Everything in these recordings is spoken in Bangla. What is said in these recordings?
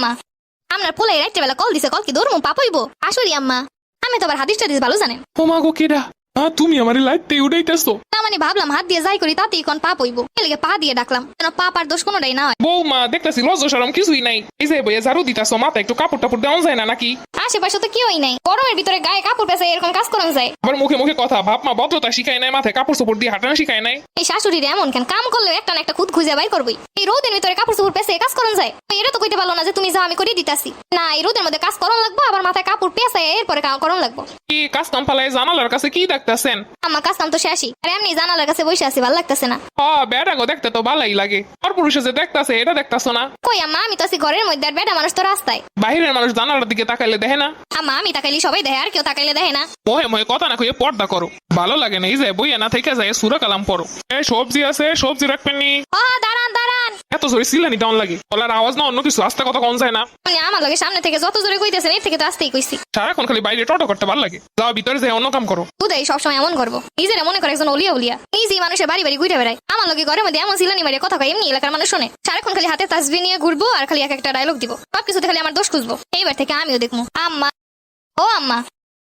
আম্মা। আপনার পোলাই বেলা কল দিছে কল কি দৌড়মু পাপইব আসরি আম্মা। আমি তো আবার হাদিস টাদিস ভালো জানেন ও মা গো কেডা? আ তুমি আমার লাইটতে উঠাইতেছো। না মানে ভাবলাম হাত দিয়ে যাই করি তাতেই কোন পাপ হইব। এলিগে পা দিয়ে ডাকলাম কেন পাপ আর দোষ কোনোটাই না হয়। বৌমা দেখতাছি লজ্জা শরম কিছুই নাই। এই যে বইয়ে ঝাড়ু দিতাছো মাথা একটু কাপড় টাপড় দেওয়া যায় না নাকি? আশেপাশে তো কেউই নাই। গরমের ভিতরে গায়ে কাপড় এরকম কাজ যায়। আবার মুখে মুখে কথা ভাব মা ভদ্রতা শিখায় নাই মাথায় কাপড় চোপড় দিয়ে হাঁটানো শিখায় নাই। এই শাশুড়ির এমন কেন? কাম করলেও একটা না একটা খুদ খুঁজে বাই করবই। এই রোদের ভিতরে কাপড় চোপড় কাজ যায়। এটা তো কইতে পারল না যে তুমি যা আমি করে দিতাছি। না এই রোদের মধ্যে কাজ করন লাগবো আবার মাথায় কাপড় এরপরে কাম করন লাগবো। কি কাজ কাম ফালায় জানালার কাছে কি দেখতেছেন? আমার কাজ কাম তো শেষই। আর এমনি জানালার কাছে বসে আছি ভালো লাগতেছে না। হ দেখতে তো ভালাই লাগে। আর পুরুষে যে দেখতাছে এটা দেখতাছো না? কই আম্মা আমি তো আছি ঘরের মধ্যে আর বেটা মানুষ তো রাস্তায়। বাহিরের মানুষ জানালার দিকে তাকাইলে দেখে না? আম্মা আমি তাকাইলি সবাই দেখে আর কেউ তাকাইলে দেখে না। মহে মহে কথা না কইয়ে পর্দা করো। ভালো লাগে না এই যে বইয়া না থেকে যায় সুরা কালাম পড়ো। এ সবজি আছে সবজি রাখবেন নি। ও এত জোরে সিলানি ডাউন লাগে। বলার আওয়াজ না অন্য কিছু আস্তে কথা কম যায় না। আপনি আমার লগে সামনে থেকে যত জোরে কইতেছেন এর থেকে তো আসতেই কইছি। সারাক্ষণ খালি বাইরে টটো করতে ভালো লাগে। যাও ভিতরে যাই অন্য কাম করো। বুধাই সবসময় এমন করব। নিজেরা মনে করে একজন অলিয়া উলিয়া। নিজেই মানুষের বাড়ি বাড়ি ঘুরে বেড়ায়। আমার লগে ঘরের মধ্যে এমন সিলানি মারিয়ে কথা কয় এমনি এলাকার মানুষ শোনে। সারাক্ষণ খালি হাতে তাসবি নিয়ে ঘুরবো আর খালি এক একটা ডায়লগ দিব। সব কিছুতে খালি আমার দোষ খুঁজবো। এইবার থেকে আমিও দেখব আম্মা ও আম্মা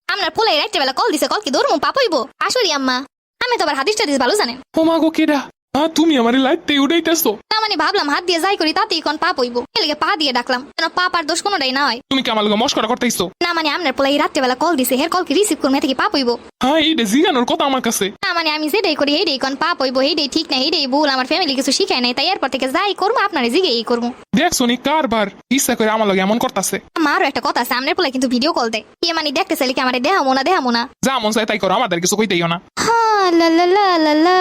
আপনার পোলাই রাত্রে বেলা কল দিছে কল কি দৌড়মু পাপইব আসরি আম্মা আমি তো আবার হাদিস টাদিস ভালো জানেন। ও মা গো কেডা? হ্যাঁ তুমি আমার লাইটতে উঠাইতেছো। না মানে ভাবলাম হাত দিয়ে যাই করি তাতেই কোন পাপ হইব। এলিগে পা দিয়ে ডাকলাম কেন পাপ আর দোষ কোনোটাই না হয়। তুমি কি আমার লগে মস্করা করতেছো না মানে আপনার পোলাই রাত্রে বেলা কল দিছে হের কল কি রিসিভ করবে থেকে পাপ হইব? হ্যাঁ এই রে জিগানোর কথা আমার কাছে। না মানে আমি যেটাই করি এইটাই কোন পাপ হইব এইটাই ঠিক না এইটাই ভুল আমার ফ্যামিলি কিছু শিখায় নাই তাই এরপর থেকে যাই করব আপনার জিগে এই করব দেখছ নি কারবার। ইচ্ছা করে আমার লগে এমন করতাছে। আমারও একটা কথা আছে আপনার পোলাই কিন্তু ভিডিও কল দেয়। ইয়ে মানে দেখতে চাইলে কি আমার দেহামো না দেহামো না? যা মন চাই তাই করো আমাদের কিছু কইতেইও না। হ্যাঁ লা লা লা লা।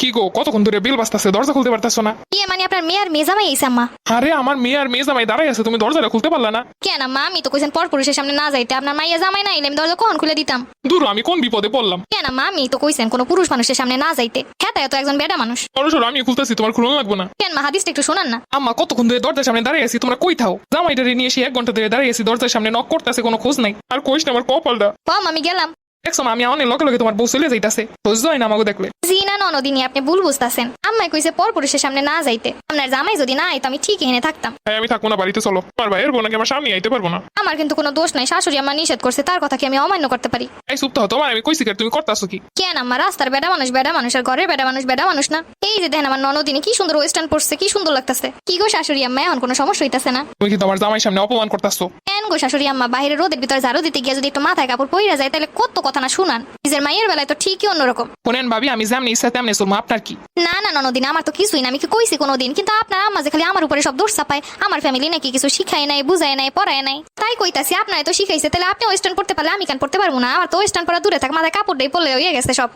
কি গো কতক্ষণ ধরে বেল বাজতাছে? দরজা খুলতে পারতাছো না? ইয়ে মানে আপনার মেয়ে মেয়ের মেজামাই এইসে আম্মা আরে আমার মেয়ে আর মেয়ে জামাই দাঁড়াই আছে তুমি দরজাটা খুলতে পারলা না? কেন আম্মা আমি তো কইছেন পর পুরুষের সামনে না যাইতে আপনার মাইয়া জামাই না এলে আমি দরজা কখন খুলে দিতাম? দূর আমি কোন বিপদে পড়লাম? কেন আম্মা আমি তো কইছেন কোনো পুরুষ মানুষের সামনে না যাইতে। হ্যাঁ তাই তো একজন বেডা মানুষ। সরসর আমি খুলতেছি তোমার খুলন লাগবো না। কেন মা হাদিসটা একটু শোনান না। আম্মা কতক্ষণ ধরে দরজার সামনে দাঁড়িয়ে আছি তোমরা কই থাও? জামাইটারে নিয়ে এসে এক ঘণ্টা ধরে দাঁড়িয়ে আছি দরজার সামনে নক করতেছে কোনো খোঁজ নাই। আর কইস না আমার কপালটা। কম আমি গেলাম। দেখছ আমি অনেক লগে লগে তোমার বউ চলে যাইতাছে। বুঝতে হয় না আমাকে দেখলে। জি না ননদিনী আপনি ভুল বুঝতেছেন। আম্মাই কইছে পর পুরুষের সামনে না যাইতে। আপনার জামাই যদি না আইতো আমি ঠিক এনে থাকতাম। হ্যাঁ আমি থাকব না বাড়িতে চলো। তোমার ভাইয়ের বোনাকে আমার সামনে আইতে পারব না। আমার কিন্তু কোনো দোষ নাই শাশুড়ি আমার নিষেধ করছে তার কথা কি আমি অমান্য করতে পারি? এই সুপ্তাহ তোমার আমি কইছি তুমি করতাছো কি? কেন আমার রাস্তার বেটা মানুষ বেটা মানুষ আর ঘরের বেটা মানুষ বেটা মানুষ না? এই যে দেখেন আমার ননদিনী কি সুন্দর ওয়েস্টার্ন পড়ছে কি সুন্দর লাগতেছে। কি গো শাশুড়ি আম্মা এখন কোনো সমস্যা হইতাছে না? তুমি কি তোমার জামাই সামনে অপমান করতাছো। গো শাশুড়ি আম্মা বাইরে রোদের ভিতরে ঝাড়ু দিতে গিয়ে যদি একটু মাথায় কাপড় পইরা যায় তাহলে কত কথা না শুনান। নিজের মায়ের বেলায় তো ঠিকই অন্যরকম। শোনেন ভাবি আমি যেমনি ইচ্ছা তেমনি চলবো আপনার কি? না না ননদিন আমার তো কিছুই না আমি কি কইছি কোনোদিন? কিন্তু আপনার আম্মা যে খালি আমার উপরে সব দোষ চাপায় আমার ফ্যামিলি নাকি কিছু শিখায় নাই বুঝায় নাই পড়ায় নাই। তাই কইতাছি আপনার তো শিখাইছে তাহলে আপনি ওয়েস্টার্ন পড়তে পারলে আমি কেন পড়তে পারব না? আমার তো ওয়েস্টার্ন পড়া দূরে থাক মাথায় কাপড় দিয়ে পড়লে হয়ে গেছে সব।